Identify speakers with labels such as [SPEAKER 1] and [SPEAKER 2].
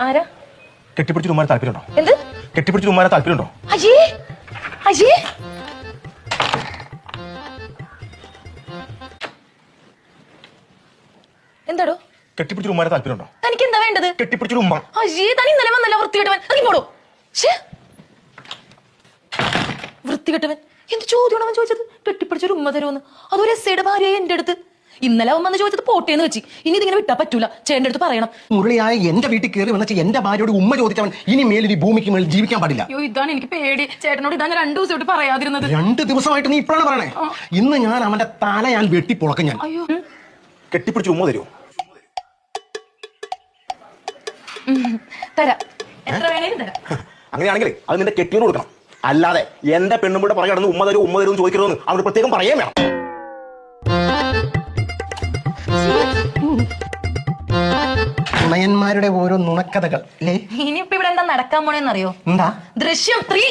[SPEAKER 1] ആരാ?
[SPEAKER 2] കെട്ടിപ്പിടിച്ച് ഉമ്മാരെ താല്പര്യമുണ്ടോ?
[SPEAKER 1] എന്ത്?
[SPEAKER 2] കെട്ടിപ്പിടിച്ച് ഉമ്മാരെ താല്പര്യമുണ്ടോ?
[SPEAKER 1] അയ്യേ അയ്യേ എന്താടോ?
[SPEAKER 2] കെട്ടിപ്പിടിച്ച് ഉമ്മാരെ താല്പര്യമുണ്ടോ?
[SPEAKER 1] തനിക്ക് എന്താ വേണ്ടത്?
[SPEAKER 2] കെട്ടിപ്പിടിച്ച് ഉമ്മ.
[SPEAKER 1] അയ്യേ തനി ഇന്നലെ വന്നല്ല വൃത്തികെട്ടവൻ. ഇറങ്ങി പോടോ. വൃത്തികെട്ടവൻ. എന്ത് ചോദ്യമാണ് അവൻ ചോദിച്ചത്? കെട്ടിപ്പിടിച്ചൊരു ഉമ്മ തരുമെന്ന് അതൊരു എസ്സയുടെ ഭാര്യയെ എന്റെ അടുത്ത്. ഇന്നലെ അവൻ വന്ന് ചോദിച്ചത് പോട്ടേന്ന് വെച്ച്. ഇനി ഇതിങ്ങനെ വിട്ടാ പറ്റൂല. ചേട്ടന്റെ അടുത്ത് പറയണം.
[SPEAKER 3] മുരളിയായ എന്റെ വീട്ടിൽ കയറി വന്നിട്ട് എന്റെ ഭാര്യയോട് ഉമ്മ ചോദിച്ചവൻ ഇനി മേലിൽ ഈ ഭൂമിക്ക് മേൽ ജീവിക്കാൻ പാടില്ല.
[SPEAKER 1] അയ്യോ ഇതാണ് എനിക്ക് പേടി. ചേട്ടനോട് ഇതാ ഞാൻ രണ്ടു ദിവസമായിട്ട് പറയാതിരുന്നത്.
[SPEAKER 3] രണ്ട് ദിവസമായിട്ട് നീ ഇപ്പോഴാണ് പറയണേ. ഇന്ന് ഞാൻ അവന്റെ തല ഞാൻ വെട്ടി പൊളക്കും ഞാൻ.
[SPEAKER 1] അയ്യോ.
[SPEAKER 2] കെട്ടിപ്പിടിച്ച് ഉമ്മ തരുമോ
[SPEAKER 1] തരാം. എത്ര വേണേലും തരാം.
[SPEAKER 2] അങ്ങനെയാണെങ്കിൽ അത് നിന്റെ കെട്ടിയോട് കൊടുക്കണം. അല്ലാതെ എന്റെ പെണ്ണുമ്പൂടെ പുറകെ കിടന്ന് ഉമ്മ തരും ഉമ്മ തരും എന്ന് ചോദിക്കരുതെന്ന് അവർ പ്രത്യേകം പറയാൻ വേണം.
[SPEAKER 3] നുണയന്മാരുടെ ഓരോ നുണക്കഥകൾ അല്ലേ
[SPEAKER 1] ഇനിയിപ്പോ ഇവിടെ എന്താ നടക്കാൻ പോണെന്നറിയോ
[SPEAKER 3] എന്താ
[SPEAKER 1] ദൃശ്യം ത്രീ